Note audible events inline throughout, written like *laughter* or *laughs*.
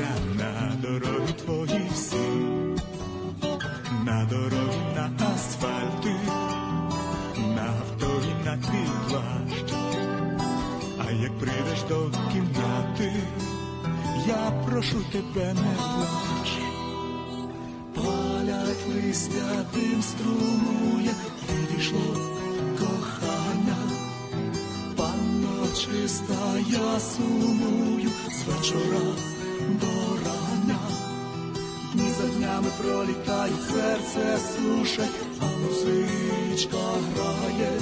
Листя на дороги твої всі, на дороги, на асфальти, на авто і на твій плащ. А як прийдеш до кімнати, я прошу тебе не плач. Палять листя, дим струмує, відійшло кохання, панно чиста, я сумую з вечора За пролітають, серце сушать, а музичка грає,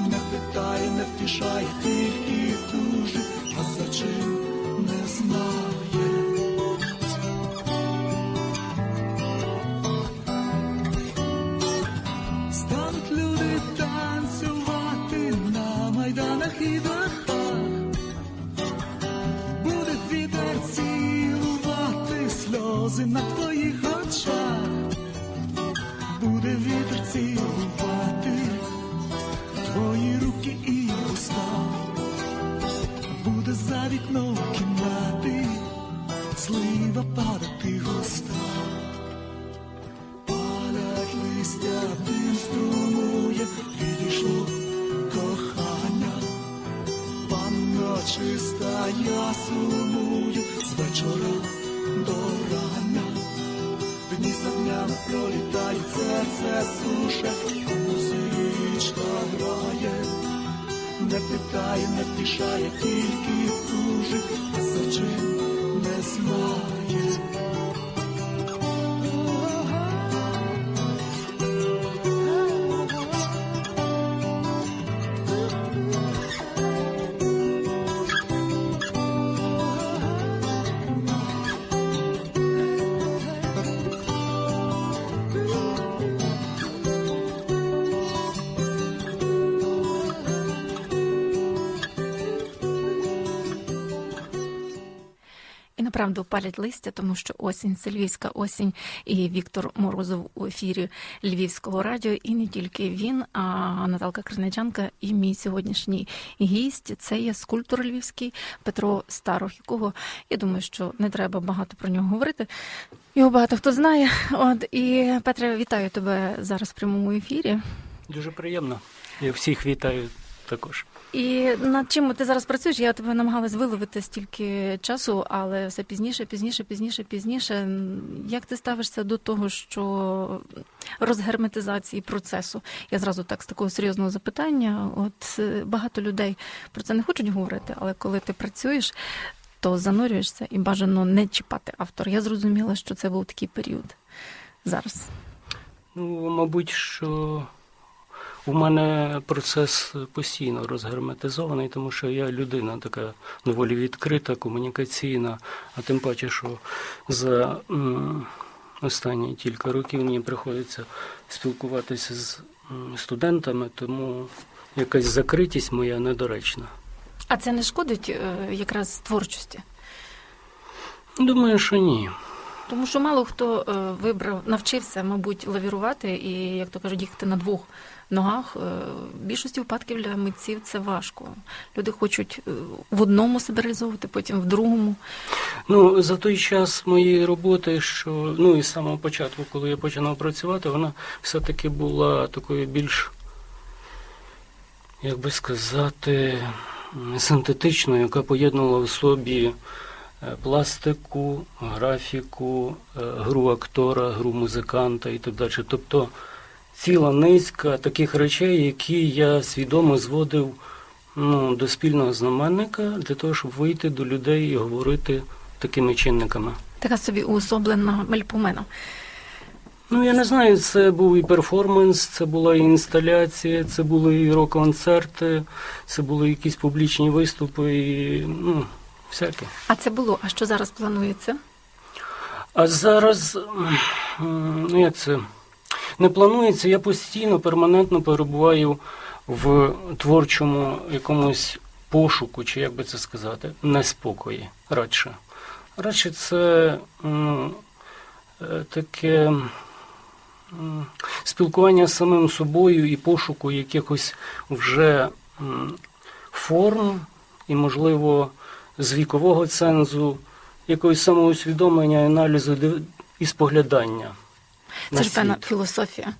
не питає, не втішає, тільки дуже, а за чим днями серце суше, музичка грає. Не питає, не втішає, тільки тужить, а за чим не знає. Палять листя, тому що осінь, це львівська осінь, і Віктор Морозов у ефірі Львівського радіо, і не тільки він, а Наталка Криничанка і мій сьогоднішній гість. Це є скульптор львівський Петро Старох, якого я думаю, що не треба багато про нього говорити. Його багато хто знає. От і Петре, вітаю тебе зараз в прямому ефірі. Дуже приємно. Я всіх вітаю також. І над чим ти зараз працюєш? Я тебе намагалась виловити стільки часу, але все пізніше, пізніше, пізніше, пізніше. Як ти ставишся до того, що розгерметизації процесу? Я зразу так з такого серйозного запитання. От е, багато людей про це не хочуть говорити, але коли ти працюєш, то занурюєшся і бажано не чіпати автор. Я зрозуміла, що це був такий період зараз. Ну, мабуть, що у мене процес постійно розгерметизований, тому що я людина така доволі відкрита, комунікаційна, а тим паче, що за останні кілька років мені приходиться спілкуватися з студентами, тому якась закритість моя недоречна. А це не шкодить е, якраз творчості? Думаю, що ні. Тому що мало хто е, вибрав, навчився, мабуть, лавірувати і, як то кажуть, їхати на двох ногах. Е, В більшості випадків для митців це важко. Люди хочуть е, в одному себе реалізовувати, потім в другому. Ну, за той час моєї роботи, що ну і з самого початку, коли я починав працювати, вона все-таки була такою більш, як би сказати, синтетичною, яка поєднувала в собі е, пластику, графіку, е, гру актора, гру музиканта і так далі. Тобто ціла низка таких речей, які я свідомо зводив ну, до спільного знаменника для того, щоб вийти до людей і говорити такими чинниками. Така собі уособлена мельпомена. Ну, я не знаю, це був і перформанс, це була і інсталяція, це були і рок-концерти, це були якісь публічні виступи, і, ну, всяке. А це було. А що зараз планується? А зараз, ну як це, не планується, я постійно, перманентно перебуваю в творчому якомусь пошуку, чи як би це сказати, неспокої радше. Радше це е, таке спілкування з самим собою і пошуку якихось вже форм і, можливо, з вікового цензу, якогось самоусвідомлення, аналізу і споглядання. На Це ж певна філософія.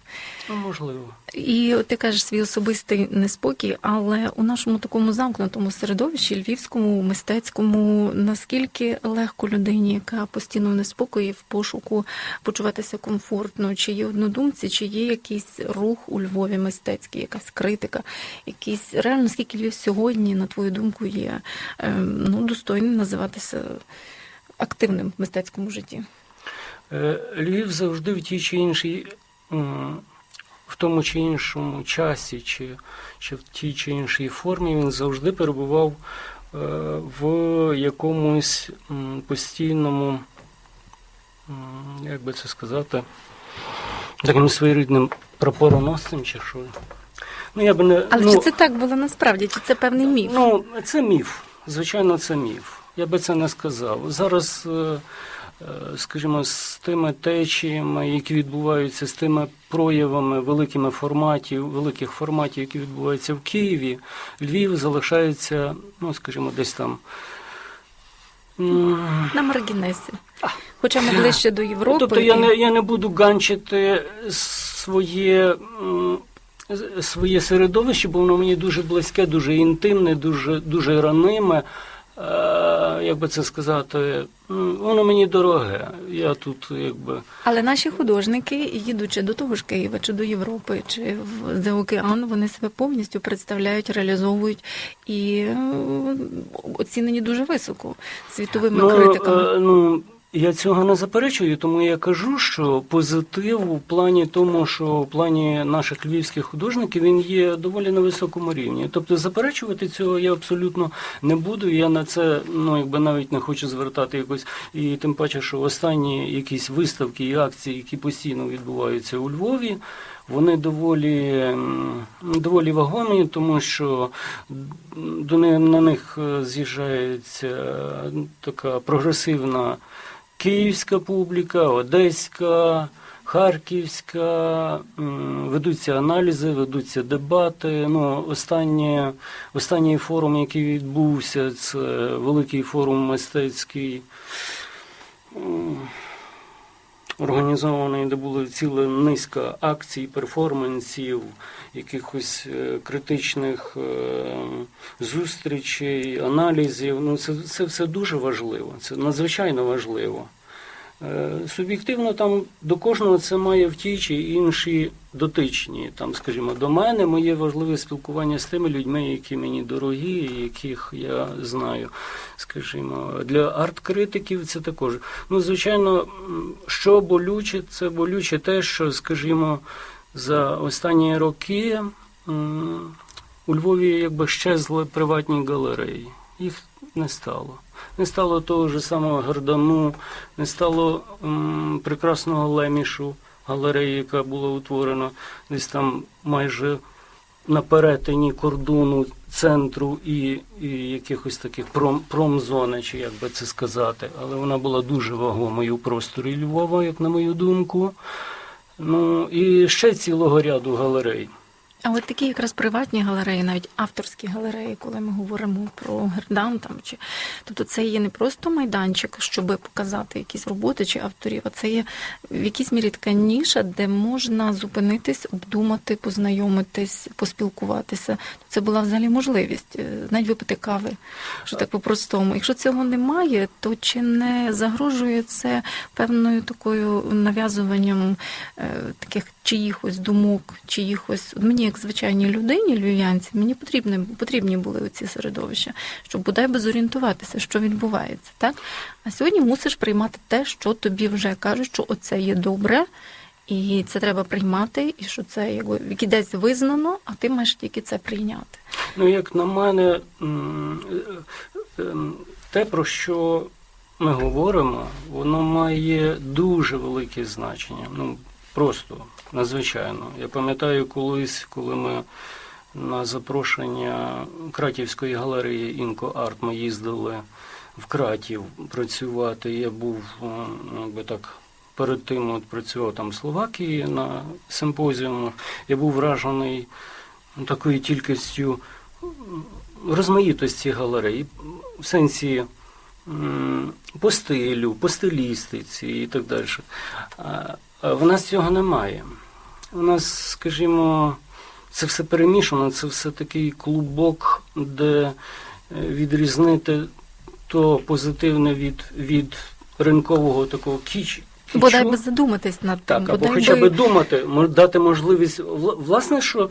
Ну, можливо. І ти кажеш свій особистий неспокій, але у нашому такому замкнутому середовищі, львівському, мистецькому, наскільки легко людині, яка постійно в неспокої, в пошуку почуватися комфортно, чи є однодумці, чи є якийсь рух у Львові мистецький, якась критика, якийсь реально скільки Львів сьогодні, на твою думку, є ем, ну, достойним називатися активним в мистецькому житті. Е, Львів завжди в тій чи іншій, в тому чи іншому часі, чи, чи в тій чи іншій формі він завжди перебував е, в якомусь постійному, як би це сказати, таким своєрідним прапороносцем чи що. Ну, я би не, Але ну, чи це так було насправді, чи це певний міф? Ну, це міф. Звичайно, це міф. Я би це не сказав. Зараз, е, скажімо, з тими течіями, які відбуваються, з тими проявами великими форматів, великих форматів, які відбуваються в Києві, Львів залишається, ну, скажімо, десь там. На маргінесі. Хоча ми ближче до Європи. Тобто я не, я не буду ганчити своє, своє середовище, бо воно мені дуже близьке, дуже інтимне, дуже, дуже раниме. Е, як би це сказати, воно мені дороге. Я тут якби. Але наші художники, їдучи до того ж Києва, чи до Європи, чи в за океан, вони себе повністю представляють, реалізовують і е, оцінені дуже високо світовими Ну, критиками. е, ну, я цього не заперечую, тому я кажу, що позитив у плані тому, що в плані наших львівських художників він є доволі на високому рівні. Тобто заперечувати цього я абсолютно не буду. Я на це ну якби навіть не хочу звертати якось. І тим паче, що останні якісь виставки і акції, які постійно відбуваються у Львові. Вони доволі, доволі вагомі, тому що до них, на них е, з'їжджається е, така прогресивна київська публіка, одеська, харківська, ведуться аналізи, ведуться дебати. Ну, останнє, останній форум, який відбувся, це великий форум мистецький. Організований, де була ціла низка акцій, перформансів, якихось е, критичних е, зустрічей, аналізів. Ну, це, це все дуже важливо, це надзвичайно важливо. Е, Суб'єктивно там до кожного це має в тій чи іншій дотичні. Там, скажімо, до мене моє важливе спілкування з тими людьми, які мені дорогі, яких я знаю. Скажімо, для арт-критиків це також. Ну, звичайно, що болюче, це болюче те, що, скажімо, за останні роки у Львові якби щезли приватні галереї. Їх не стало. Не стало того ж самого Гардану, не стало м, прекрасного лемішу галереї, яка була утворена десь там майже на перетині кордону центру і, і якихось таких пром, промзони, чи як би це сказати. Але вона була дуже вагомою у просторі Львова, як на мою думку. Ну і ще цілого ряду галерей. А от такі якраз приватні галереї, навіть авторські галереї, коли ми говоримо про Гердан, там чи тобто це є не просто майданчик, щоб показати якісь роботи чи авторів, а це є в якійсь мірі така ніша, де можна зупинитись, обдумати, познайомитись, поспілкуватися. Це була взагалі можливість, е, навіть випити кави, що так по-простому. Якщо цього немає, то чи не загрожує це певною такою нав'язуванням е, таких чиїхось думок, чиїхось. Мені як звичайній людині, львів'янці, мені потрібні, потрібні були ці середовища, щоб бодай би зорієнтуватися, що відбувається. Так? А сьогодні мусиш приймати те, що тобі вже кажуть, що оце є добре, і це треба приймати, і що це якби десь визнано, а ти маєш тільки це прийняти. Ну, як на мене, е, е, те, про що ми говоримо, воно має дуже велике значення. Ну, просто надзвичайно. Я пам'ятаю колись, коли ми на запрошення Кратівської галереї Інко Арт ми їздили в Кратів працювати. Я був, е, якби так. Перед тим от працював там в Словакії на симпозіумах. Я був вражений такою кількістю розмаїтості галереї, в сенсі по стилю, по стилістиці і так далі. В нас цього немає. У нас, скажімо, це все перемішано, це все такий клубок, де е, відрізнити то позитивне від, від ринкового такого кіч. кічу. Бодай би задуматись над тим, Так, або хоча би... думати, дати можливість. Власне, що,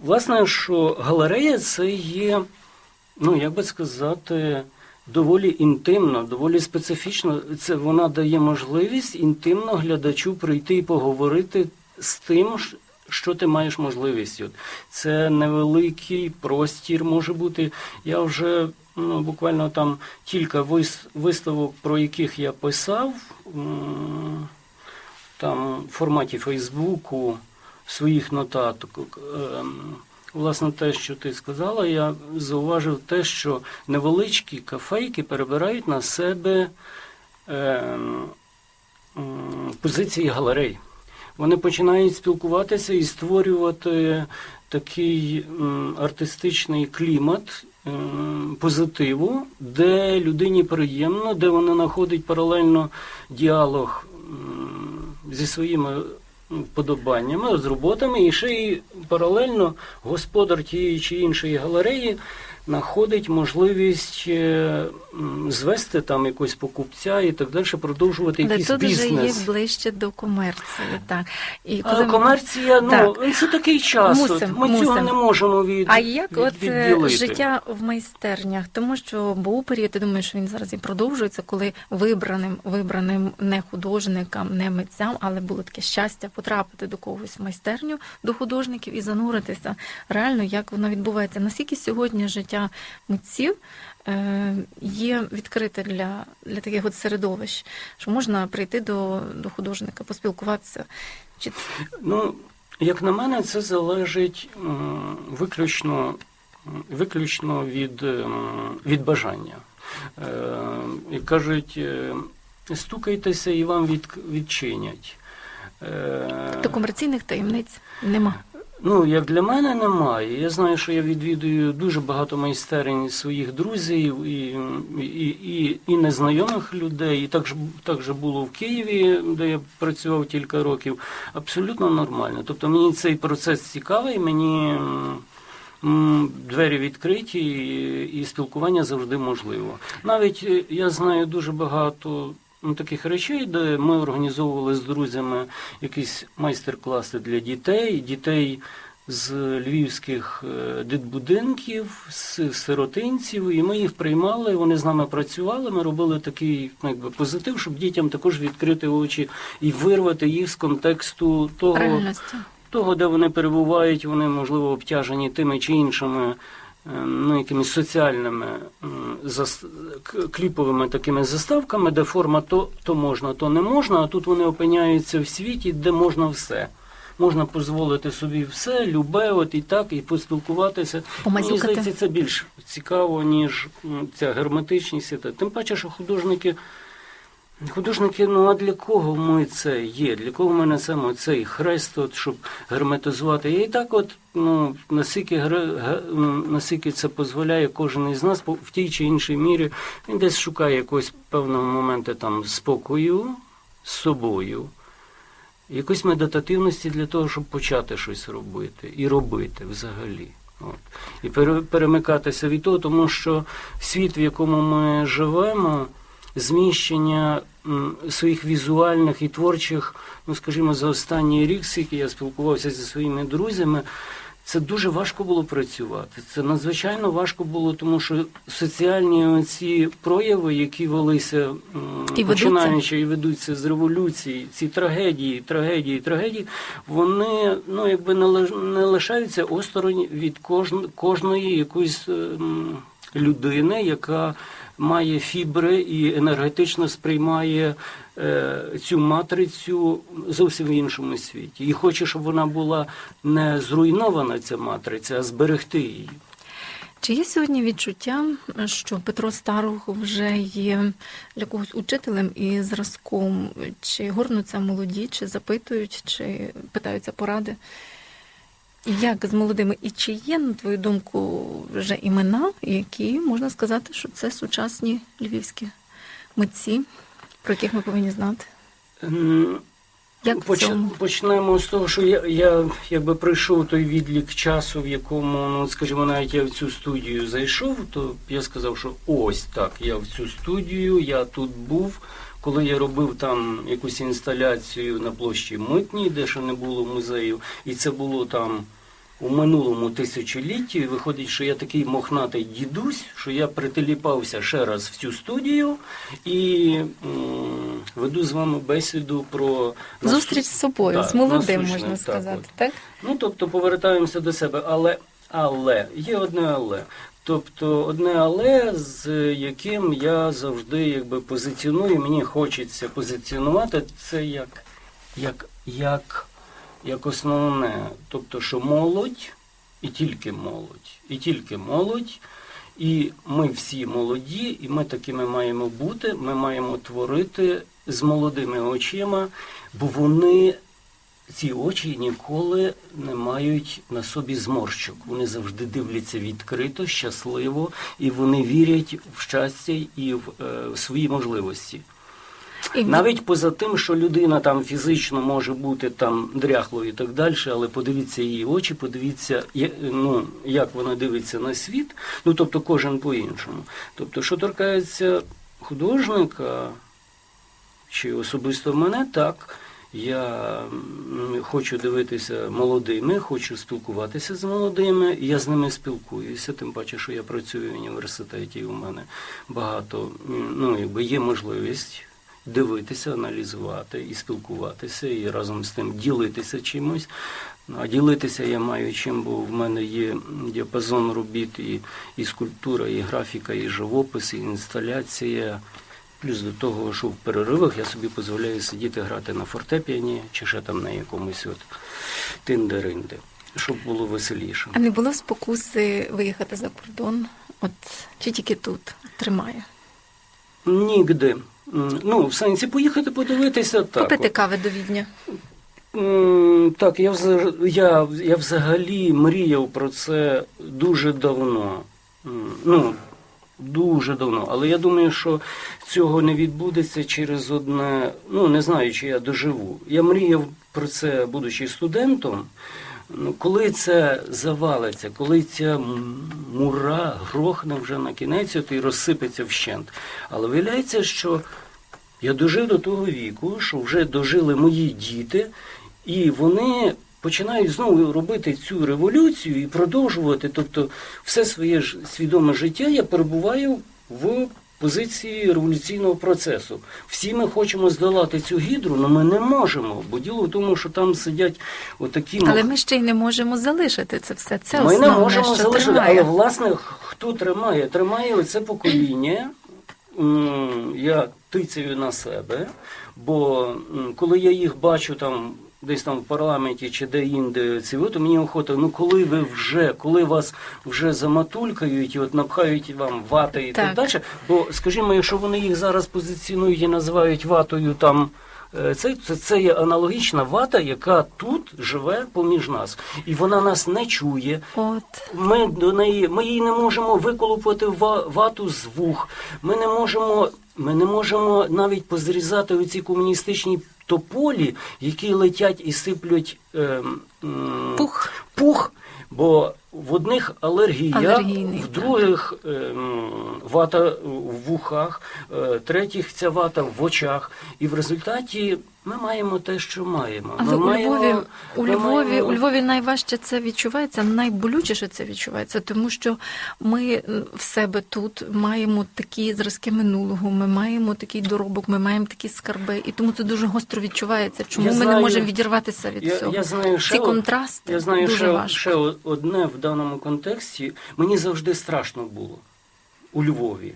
власне, що галерея це є, ну як би сказати, доволі інтимно, доволі специфічно. Це вона дає можливість інтимно глядачу прийти і поговорити з тим, що ти маєш можливість. От Це невеликий простір може бути. Я вже ну, буквально там кілька вис- виставок, про яких я писав. там в форматі Фейсбуку своїх нотаток. Ем, Власне, те, що ти сказала, я зауважив те, що невеличкі кафейки перебирають на себе ем, м, позиції галерей. Вони починають спілкуватися і створювати такий артистичний клімат позитиву, де людині приємно, де вона знаходить паралельно діалог зі своїми вподобаннями, з роботами, і ще й паралельно господар тієї чи іншої галереї знаходить можливість е, звести там якогось покупця і так далі, продовжувати Але якийсь тут вже є ближче до комерції. Так. І А коли ми- комерція, ну Так. це такий час. Мусим, Ми цього не можемо від, А як від, от е, відділити. життя в майстернях? Тому що був період, я думаю, що він зараз і продовжується, коли вибраним, вибраним не художникам, не митцям, але було таке щастя потрапити до когось в майстерню, до художників і зануритися реально, як воно відбувається. Наскільки сьогодні життя митців е, є відкрите для, для таких от середовищ, що можна прийти до, до художника, поспілкуватися? Чи Ну, як на мене, це залежить м, виключно, виключно від, м, від бажання. Е, Як кажуть, е, стукайтеся і вам від, відчинять. Е, до комерційних таємниць нема? Ну, як для мене немає. Я знаю, що я відвідую дуже багато майстерень своїх друзів і, і, і, і незнайомих людей. І так ж, так же було в Києві, де я працював кілька років. Абсолютно нормально. Тобто мені цей процес цікавий, мені двері відкриті і, і спілкування завжди можливо. Навіть е, я знаю дуже багато. Ну, Таких речей, де ми організовували з друзями якісь майстер-класи для дітей, дітей з львівських е, дитбудинків, з сиротинців, і ми їх приймали, вони з нами працювали. Ми робили такий ну, якби, позитив, щоб дітям також відкрити очі і вирвати їх з контексту того, того, де вони перебувають, вони можливо обтяжені тими чи іншими. Е, Ну, якимись соціальними кліповими такими заставками, де форма то, то можна, то не можна, а тут вони опиняються в світі, де можна все. Можна дозволити собі все, любе, от і так, і поспілкуватися. Мені здається, це більш цікаво, ніж ця герметичність. Тим паче, що художники, художники, ну а для кого ми це є? Для кого ми несемо цей хрест, от, щоб герметизувати? І так, от, ну, наскільки, наскільки це дозволяє кожен із нас в тій чи іншій мірі, він десь шукає якогось певного моменту там спокою з собою якоїсь медитативності для того, щоб почати щось робити і робити взагалі. От. І пере- перемикатися від того, тому що світ, в якому ми живемо, зміщення своїх візуальних і творчих, ну скажімо, за останній рік, скільки я спілкувався зі своїми друзями, Це дуже важко було працювати. Це надзвичайно важко було, тому що соціальні ці прояви, які велися І починаючи і ведуться з революції, ці трагедії, трагедії, трагедії, вони ну якби не лиш- не лишаються осторонь від кожн- кожної якоїсь ем, людини, яка має фібри і енергетично сприймає е, цю матрицю зовсім в іншому світі. І хоче, щоб вона була не зруйнована, ця матриця, а зберегти її. Чи є сьогодні відчуття, що Петро Старого вже є для когось учителем і зразком? Чи горнуться молоді, чи запитують, чи питаються поради? Як з молодими? І чи є, на твою думку, вже імена, які можна сказати, що це сучасні львівські митці, про яких ми повинні знати? М, Як Поч- Почнемо з того, що я, я якби пройшов той відлік часу, в якому, ну скажімо, навіть я в цю студію зайшов, то я сказав, що ось так, я в цю студію, я тут був. Коли я робив там якусь інсталяцію на площі Митній, де ще не було музею, і це було там у минулому тисячолітті, виходить, що я такий мохнатий дідусь, що я притиліпався ще раз в цю студію і м, веду з вами бесіду про Зустріч з собою, Так, з молодим, можна так, сказати, от. так? Ну, тобто повертаємося до себе, але, але є одне але. Тобто одне але, з яким я завжди якби позиціоную, мені хочеться позиціонувати це як, як, як, як основне. Тобто, що молодь і тільки молодь, і тільки молодь. І ми всі молоді, і ми такими маємо бути. Ми маємо творити з молодими очима, бо вони ці очі ніколи не мають на собі зморщок. Вони завжди дивляться відкрито, щасливо, і вони вірять в щастя і в, е, в свої можливості. І Навіть поза тим, що людина там фізично може бути там дряхлою і так далі, але подивіться її очі, подивіться, ну, як вона дивиться на світ, ну тобто кожен по-іншому. Тобто, що торкається художника, чи особисто мене, так. Я хочу дивитися молодими, хочу спілкуватися з молодими. Я з ними спілкуюся, тим паче, що я працюю в університеті, і у мене багато ну, якби є можливість дивитися, аналізувати і спілкуватися, і разом з тим ділитися чимось. Ну, А ділитися я маю чим, бо в мене є діапазон робіт і, і скульптура, і графіка, і живопис, і інсталяція. Плюс до того, що в переривах я собі дозволяю сидіти грати на фортепіані чи ще там на якомусь от тиндеринди, щоб було веселіше. А не було спокуси виїхати за кордон? От чи тільки тут тримає? Нігде. Ну, в сенсі поїхати подивитися так. Попити кави до Відня. Так, я, я, я взагалі мріяв про це дуже давно. Ну, дуже давно. Але я думаю, що цього не відбудеться через одне. Ну, не знаю, чи я доживу. Я мріяв про це, будучи студентом. Ну, коли це завалиться, коли ця мура грохне вже на кінець от і розсипеться вщент. Але виявляється, що я дожив до того віку, що вже дожили мої діти, і вони починають знову робити цю революцію і продовжувати. Тобто, все своє ж свідоме життя я перебуваю в позиції революційного процесу. Всі ми хочемо здолати цю гідру, але ми не можемо. Бо діло в тому, що там сидять отакі Але мах- ми ще й не можемо залишити це все. Це ми основне, не можемо що залишити, тримає. але власне хто тримає? Тримає оце покоління. Я тицяю на себе, бо коли я їх бачу там. Десь там в парламенті чи де інде ці от, мені охота, ну коли ви вже, коли вас вже заматулькають і от напхають вам вати і так, Так. далі. Бо, скажімо, якщо вони їх зараз позиціонують і називають ватою там. е, Це, це, це є аналогічна вата, яка тут живе поміж нас, і вона нас не чує, От ми до неї, ми її не можемо виколупати ва- вату з вух. Ми не можемо, ми не можемо навіть позрізати оці комуністичні тополі, які летять і сиплють е, е, пух. пух. Бо в одних алергія, Алергійний, в других ем, вата в вухах, е, третіх ця вата в очах. І в результаті ми маємо те, що маємо. Але ми у маємо, Львові, у Львові, маємо- у Львові найважче це відчувається, найболючіше це відчувається, тому що ми в себе тут маємо такі зразки минулого, ми маємо такий доробок, ми маємо такі скарби, і тому це дуже гостро відчувається. Чому Я ми не можемо відірватися від Я, цього? я знаю, ще, Ці контрасти я знаю дуже ще, важко. ще одне в даному контексті. Мені завжди страшно було у Львові.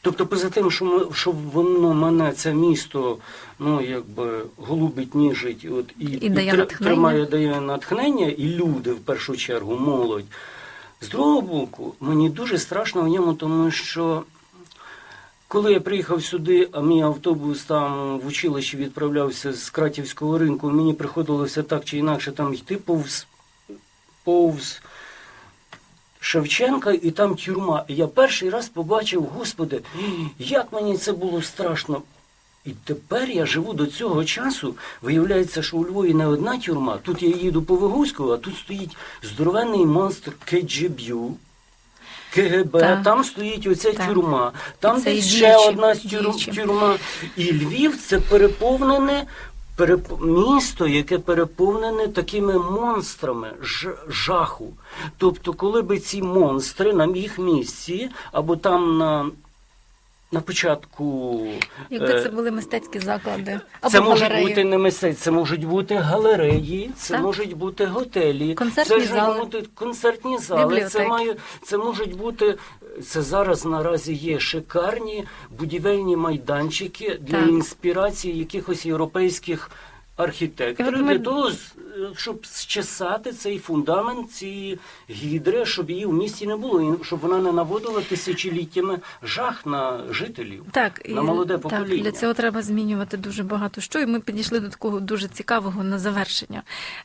Тобто, поза тим, що, ми, що воно мене, це місто, ну якби голубить, ніжить, от, і, І дає тр- тримає, дає натхнення, і люди в першу чергу, молодь. З другого боку, мені дуже страшно в ньому, тому що коли я приїхав сюди, а мій автобус там в училище відправлявся з Кратівського ринку, мені приходилося так чи інакше там йти повз, повз Шевченка і там тюрма. І я перший раз побачив, господи, як мені це було страшно. І тепер я живу до цього часу. Виявляється, що у Львові не одна тюрма. Тут я їду по Вигузьку, а тут стоїть здоровенний монстр КГБ. КГБ, Так. там стоїть оця Так. тюрма, там це десь ще діючі, одна тюрма, діючі. тюрма. І Львів це переповнене переп... місто, яке переповнене такими монстрами жаху. Тобто, коли би ці монстри на їх місці, або там на, на початку. Якби е, це були мистецькі заклади або це можуть галереї. бути не мистецтво, це можуть бути галереї, це Так. можуть бути готелі, Концертні це зали. можуть бути концертні зали. Це має це можуть бути. Це зараз наразі є шикарні будівельні майданчики для Так. інспірації якихось європейських архітекторів ми- для того, щоб зчесати цей фундамент цієї гідри, щоб її в місті не було, щоб вона не наводила тисячоліттями жах на жителів. Так, на молоде так, для цього треба змінювати дуже багато що. І ми підійшли до такого дуже цікавого на завершення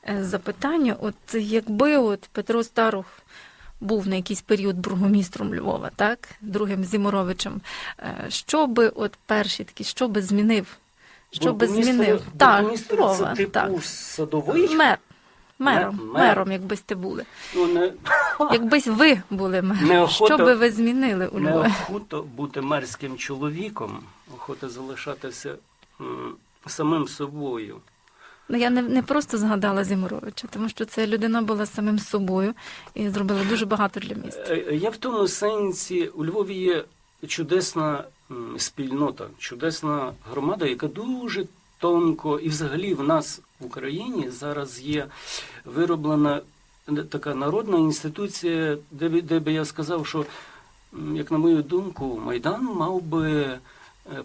е, запитання. От якби от Петро Старух був на якийсь період бургомістром Львова, так, другим Зіморовичем, е, що би от перші такі, що би змінив? Що би змінив? Так, Львова, це типу так. садовий? Мер. Мером, Мер- мер. мером, якби сте були. Ну, не, *laughs* Якби ви були мером, Неохота- що би ви змінили у Львові? неохота бути мерським чоловіком, охота залишатися м, самим собою. Ну, я не, не просто згадала Зімуровича, тому що це людина була самим собою і зробила дуже багато для міста. Е, Я в тому сенсі, у Львові є чудесна спільнота, чудесна громада, яка дуже тонко, і взагалі в нас в Україні зараз є вироблена така народна інституція, де, би- де би я сказав, що, як на мою думку, Майдан мав би е,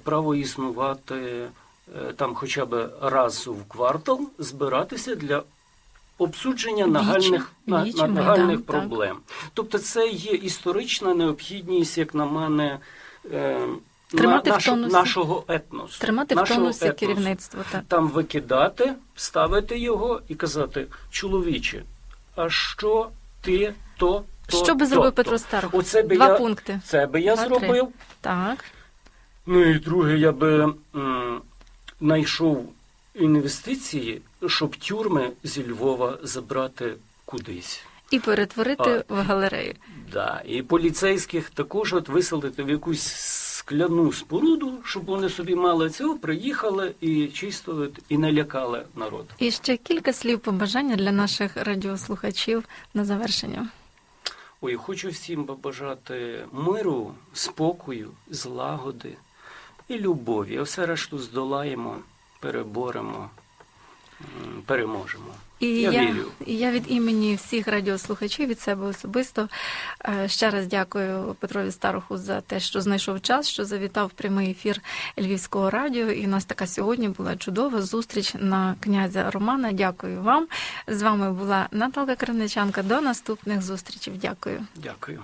право існувати е, там хоча б раз в квартал, збиратися для обсудження нагальних, на- на- нагальних так. проблем. Тобто це є історична необхідність, як на мене, е, Тримати в тонусі. нашого етносу. Тримати в нашого тонусі етносу. керівництво. Так. Там викидати, ставити його і казати, чоловіче, а що ти то, то Що би зробив то». Петро Старух? Оце би Два я, пункти. Це би я Два-три. зробив. Так. Ну і друге, я би м, знайшов інвестиції, щоб тюрми зі Львова забрати кудись. І перетворити в галерею. Да. І поліцейських також от виселити в якусь скляну споруду, щоб вони собі мали цього, приїхали і чисто от, і не лякали народ. І ще кілька слів побажання для наших радіослухачів на завершення. Ой, хочу всім побажати миру, спокою, злагоди і любові. А все решту здолаємо, переборемо, переможемо. І Я я, вірю. і я від імені всіх радіослухачів від себе особисто е, ще раз дякую Петрові Старуху за те, що знайшов час, що завітав в прямий ефір Львівського радіо. І у нас така сьогодні була чудова зустріч на князя Романа. Дякую вам. З вами була Наталка Кривничанка. До наступних зустрічей. Дякую. Дякую.